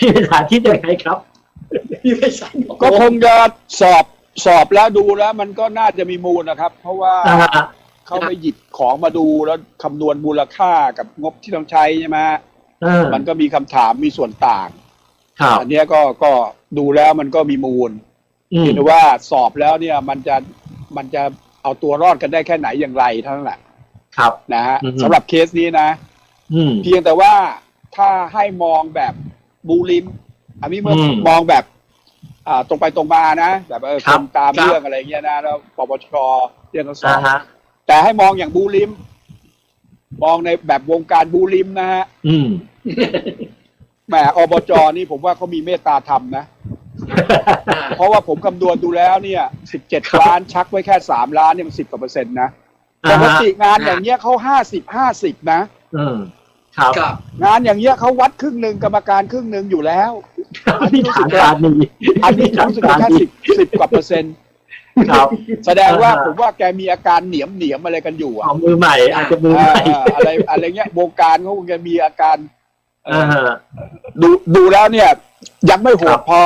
พี่พิสารคิดยังไงครับพี่ไพศาลบอกก็คงจะสอบสอบแล้วดูแล้วมันก็น่าจะมีมูลนะครับ เพราะว่าอ่าเขาไปหยิบของมาดูแล้วคำนวณมูลค่ากับงบที่ต้องใช้ใช่ไหมฮะเออมันก็มีคำถามมีส่วนต่างครับอันเนี้ยก็ก็ดูแล้วมันก็มีมูลอืมเห็นว่าสอบแล้วเนี่ยมันจะมันจะเอาตัวรอดกันได้แค่ไหนอย่างไรเท่านั้นแหละครับนะฮะอือฮึสำหรับเคสนี้นะอืมเพียงแต่ว่าถ้าให้มองแบบ บูลิม อันนี้เมื่ออมมองแบบอ่าตรงไปตรงมานะแบบเออครัคบนตามเรื่องอะไรเงี้ยนะแล้วปปชเรื่องเขาสออ่าบฮะแต่ให้มองอย่างบูลิม มองในแบบวงการบูลิมนะฮะอืมแหมอบจนี่ผมว่าเขามีเมตตาธรรมนะ เพราะว่าผมคำนวณดูแล้วเนี่ยสิบเจ็ดครับล้านชักไว้แค่สามล้านเนี่ยมันสิบกว่าเปอร์เซ็นต์นะปอ่ากฮะติงานอย่างเงี้ยเขาห้าสิบห้าสิบนะอืม ครับครับ งานอย่างเงี้ยเขาวัดครึ่งหนึ่งกรรมการครึ่งหนึ่งอยู่แล้วพี่ฐานการณีอันนี้ผมรู้สึกว่าแค่สิบสิบกว่าเปอร์เซ็นต์ครับแสดงว่าอ่าฮะผมว่าแกมีอาการเหนียมเหนียมอะไรกันอยู่ขอะองมือใหม่อาจจะมืออ่าใหม่อ่าอะไรอะไรเงี้ยวงการเขาคงจะมีอาการเอ่ออ่าฮะดูดูแล้วเนี่ย ยังไม่โหครัดบ พอ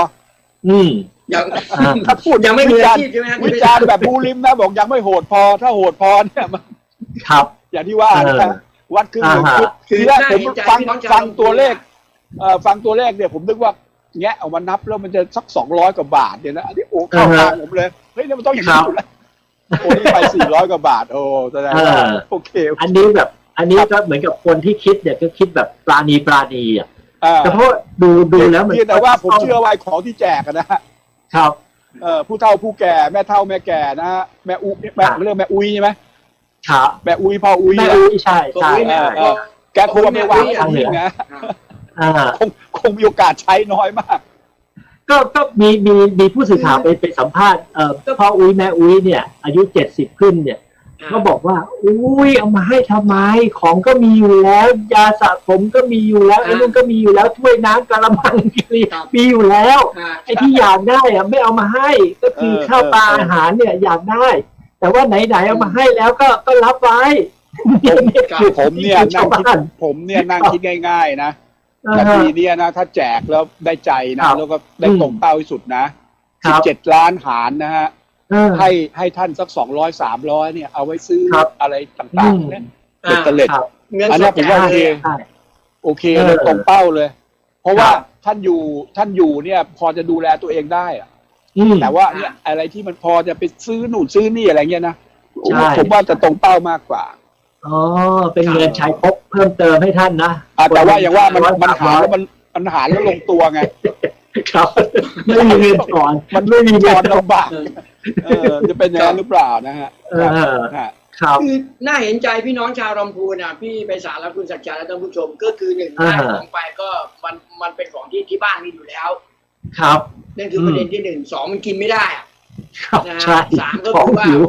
อืม ยังอ่า ถ้าพูดยังไม่มือวิอาจารณ์ชีพใช่ไหมฮะวิจารณ์แบบบูลิมนะบอกยังไม่โหดพอ ถ้าโหดพอเนี่ยมันครับ อย่างที่ว่านะเออ วัดครึ่งหนึ่งอ่าฮะคือคือทีแรกน่าผมเห็นใจฟังพี่น้องชาวฟังลำพูนตัวเลขเอ่อฟังตัวเลขเนี่ยผมนึกว่าแงะออกมานับแล้วมันจะสักสองร้อยกว่าบาทเนี่ยนะอันนี้โอ้เข้าอ่าฮะทางผมเลยเฮ้ยเนี่ยมันต้องอย่างครันี้บอยู่แล้วโอ้นี่ไปสี่ร้อยกว่าบาทโอ้แสดงว่าเออโอเค อันนี้แบบ อันนี้ก็เหมือนกับคนที่คิดเนี่ยก็คิดแบบปราณีปราณีอะอ่าแต่เพราะดูดูแล้วมันเพียงแต่ว่าผมเชื่อว่าไอ้ของที่แจกอะนะฮะครับเอ่อผู้เฒ่าผู้แก่แม่เฒ่าแม่แก่นะฮะแม่อุแม่เรื่องแม่อุ้ยใช่ไหม ครับแม่อุ้ยพ่ออุ้ยแม่อะอุ้ยใช่ใช่อุ้ยแม่ใช่เออแกคงเอาไปวางไว้ที่นี่นะอ่าคงคงมีโอกาสใช้น้อยมาก ก็ก็มีมีมีผู้สื่อข่าวไปไปสัมภาษณ์เอ่อพ่ออุ้ยแม่อุ้ยเนี่ย อายุเจ็ดสิบขึ้นเนี่ยก็บอกว่า อุ้ยเอามาให้ทำไม ของก็มีอยู่แล้ว ยาสระผมก็มีอยู่แล้ว ไอ้นู่นก็มีอยู่แล้วถ้วยน้ำกระมังมีอยู่แล้วอ่าไอ้ที่อยากได้อะไม่เอามาให้ ก็คือเออข้าวปลาเอออาหารเนี่ยอยากได้ แต่ว่าไหนๆเอามาให้แล้วก็ก็รับไว้ครับคือผมเนี่ยชานั่งวคิดบ้านผมเนี่ยนั่งคิดง่าย ๆ นะอ่าแต่ฮะปีเนี้ยนะ ถ้าแจกแล้วได้ใจนะครับแล้วก็ได้อืมตรงเป้าที่สุดนะครัสิบบเจ็ดล้านหารนะฮะเออให้ให้ท่านสักสองร้อยสามร้อยเนี่ย เอาไว้ซื้อครับอะไรต่างอืมๆเนี่ยเบ็ดเตล็ดครับเงินอันสเนี้ดยผมแจกว่าเลยใช่โอเคเลยเออตรงเป้าเลย เพราะว่าครับท่านอยู่ท่านอยู่เนี่ย พอจะดูแลตัวเองได้อะอืม แต่ว่าเนี่ยอะไรที่มันพอจะไปซื้อหนุนซื้อนี่อะไรเงี้ยนะใช่ผมว่าจะตรงเป้ามากกว่าอ๋อเป็นเงินใช้พกเพิ่มเติมให้ท่านนะอะแต่ว่าอย่างว่ามันร้อยมันสหารร้อยแล้วมันมันหารแล้วลงตัวไงครับไม่มีเงินก่อน มันไม่มีจเงิอนก่อนลำบากเออจะเป็นอย่างนั้นหรือเปล่านะฮะเออฮะครับคือน่าเห็นใจพี่น้องชาวลำพูนอะพี่ไปสารและคุณศักดิ์ชัยและท่านผู้ชม ก็คือหนึ่งอ่าได้ของไปก็มันมันเป็นของที่ที่บ้านมีอยู่แล้ว ครับ นั่นคือประเด็นที่หนึ่งสองมันกินไม่ได้อะครับนะฮะใช่สามก็ของคือว่าหิว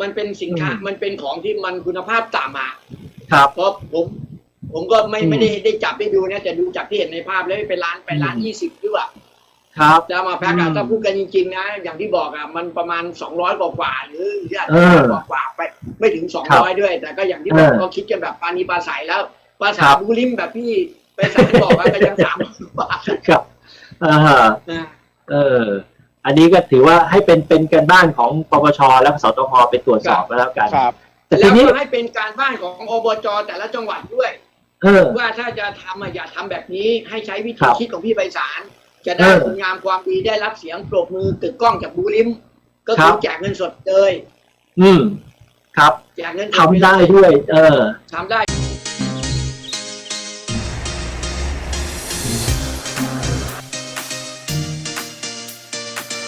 มันเป็นสินค้าอืมมันเป็นของที่มันคุณภาพต่ำอะครับเพราะผมผมก็ไม่อืมไม่ได้ได้จับได้ดูนะแต่ดูจากที่เห็นในภาพแล้วเป็นร้านไปร้านอืมยี่สิบหรือเปล่าครับจะมาแพ็คอะอืมถ้าพูดกันจริงๆนะอย่างที่บอกอะมันประมาณสองร้อยกว่าๆหรือหรืออาจเอจะอมากกว่าๆไปไม่ถึงสองครัร้อยบด้วย แต่ก็อย่างที่บอกเออก็คิดกันแบบปานีปลาใสแล้วภาษาครับบูริมแบบพี่ไปสารบอกว่าก็ยังสามร้อยกว่าครับ อ่าฮะนะเออ อันนี้ก็ถือว่าให้เป็นเป็นกันบ้านของปปชและสตพไปตรวจสอบก็แล้วกันครับแต่แล้ทีวนี้ก็ให้เป็นการบ้านของอบจแต่ละจังหวัดด้วยเออว่าถ้าจะทำอะอย่าทำแบบนี้ให้ใช้วิครัธีบคิดของพี่ไพศาลจะได้เออคุณงามความดีได้รับเสียงปรบมือกึกก้องจากบูริม ก็ครัคือบแจกเงินสดเลย อืมครับแจกเงินสดทำได้ด้วย เออทำได้